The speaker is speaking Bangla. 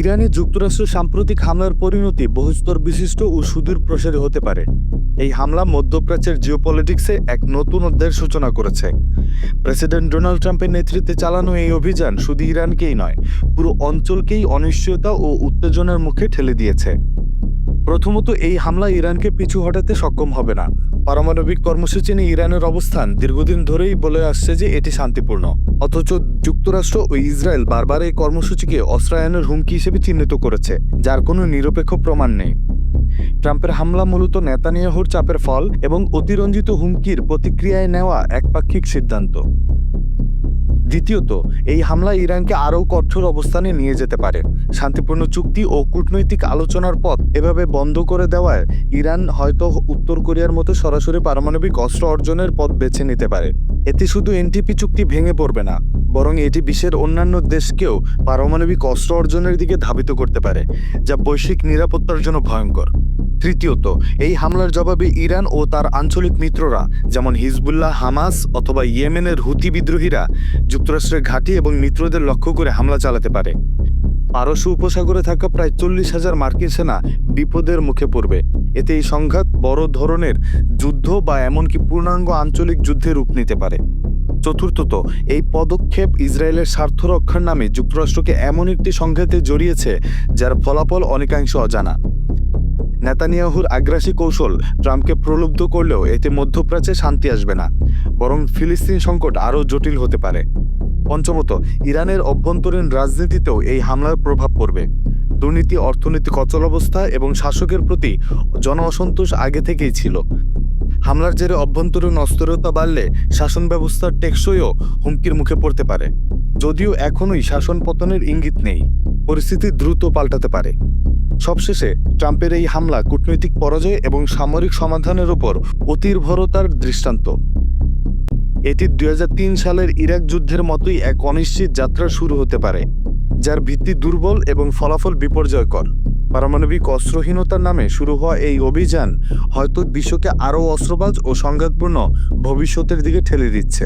ইরানে যুক্তরাষ্ট্র সাম্প্রতিক হামলার পরিণতি বহুস্তর বিশিষ্ট ও সুদূর প্রসারী হতে পারে। এই হামলা মধ্যপ্রাচ্যের জিওপলিটিক্সে এক নতুন অধ্যায়ের সূচনা করেছে। প্রেসিডেন্ট ডোনাল্ড ট্রাম্পের নেতৃত্বে চালানো এই অভিযান শুধু ইরানকেই নয়, পুরো অঞ্চলকেই অনিশ্চয়তা ও উত্তেজনার মুখে ঠেলে দিয়েছে। প্রথমত, এই হামলা ইরানকে পিছু হটাতে সক্ষম হবে না। পারমাণবিক কর্মসূচি নিয়ে ইরানের অবস্থান দীর্ঘদিন ধরেই বলে আসছে যে এটি শান্তিপূর্ণ। অথচ যুক্তরাষ্ট্র ও ইসরায়েল বারবার এই কর্মসূচিকে অস্ত্রায়নের হুমকি হিসেবে চিহ্নিত করেছে, যার কোনো নিরপেক্ষ প্রমাণ নেই। ট্রাম্পের হামলা মূলত নেতানিয়াহুর চাপের ফল এবং অতিরঞ্জিত হুমকির প্রতিক্রিয়ায় নেওয়া একপাক্ষিক সিদ্ধান্ত। দ্বিতীয়ত, এই হামলা ইরানকে আরও কঠোর অবস্থানে নিয়ে যেতে পারে। শান্তিপূর্ণ চুক্তি ও কূটনৈতিক আলোচনার পথ এভাবে বন্ধ করে দেওয়ায় ইরান হয়তো উত্তর কোরিয়ার মতো সরাসরি পারমাণবিক অস্ত্র অর্জনের পথ বেছে নিতে পারে। এতে শুধু এনটিপি চুক্তি ভেঙে পড়বে না, বরং এটি বিশ্বের অন্যান্য দেশকেও পারমাণবিক অস্ত্র অর্জনের দিকে ধাবিত করতে পারে, যা বৈশ্বিক নিরাপত্তার জন্য ভয়ঙ্কর। তৃতীয়ত, এই হামলার জবাবে ইরান ও তার আঞ্চলিক মিত্ররা, যেমন হিজবুল্লাহ, হামাস অথবা ইয়েমেনের হুতি বিদ্রোহীরা, যুক্তরাষ্ট্রের ঘাঁটি এবং মিত্রদের লক্ষ্য করে হামলা চালাতে পারে। পারস্য উপসাগরে থাকা প্রায় চল্লিশ হাজার মার্কিন সেনা বিপদের মুখে পড়বে। এতে এই সংঘাত বড় ধরনের যুদ্ধ বা এমনকি পূর্ণাঙ্গ আঞ্চলিক যুদ্ধে রূপ নিতে পারে। চতুর্থত, এই পদক্ষেপ ইসরায়েলের স্বার্থ রক্ষার নামে যুক্তরাষ্ট্রকে এমন একটি সংঘাতে জড়িয়েছে, যার ফলাফল অনেকাংশ অজানা। নেতানিয়াহুর আগ্রাসী কৌশল ট্রাম্পকে প্রলুব্ধ করলেও এতে মধ্যপ্রাচ্যে শান্তি আসবে না, বরং ফিলিস্তিন সংকট আরও জটিল হতে পারে। পঞ্চমত, ইরানের অভ্যন্তরীণ রাজনীতিতেও এই হামলার প্রভাব পড়বে। দুর্নীতি, অর্থনৈতিক অচলাবস্থা এবং শাসকের প্রতি জন অসন্তোষ আগে থেকেই ছিল। হামলার জেরে অভ্যন্তরীণ অস্থিরতা বাড়লে শাসন ব্যবস্থার টেকসইও হুমকির মুখে পড়তে পারে। যদিও এখনোই শাসন পতনের ইঙ্গিত নেই, পরিস্থিতি দ্রুত পাল্টাতে পারে। সবশেষে ট্রাম্পের এই হামলা কূটনৈতিক পরাজয় এবং সামরিক সমাধানের ওপর অতির্ভরতার দৃষ্টান্ত। এটি দুই হাজার তিন সালের ইরাক যুদ্ধের মতোই এক অনিশ্চিত যাত্রা শুরু হতে পারে, যার ভিত্তি দুর্বল এবং ফলাফল বিপর্যয়কর। পারমাণবিক অস্ত্রহীনতার নামে শুরু হওয়া এই অভিযান হয়তো বিশ্বকে আরও অস্ত্রবাজ ও সংঘাতপূর্ণ ভবিষ্যতের দিকে ঠেলে দিচ্ছে।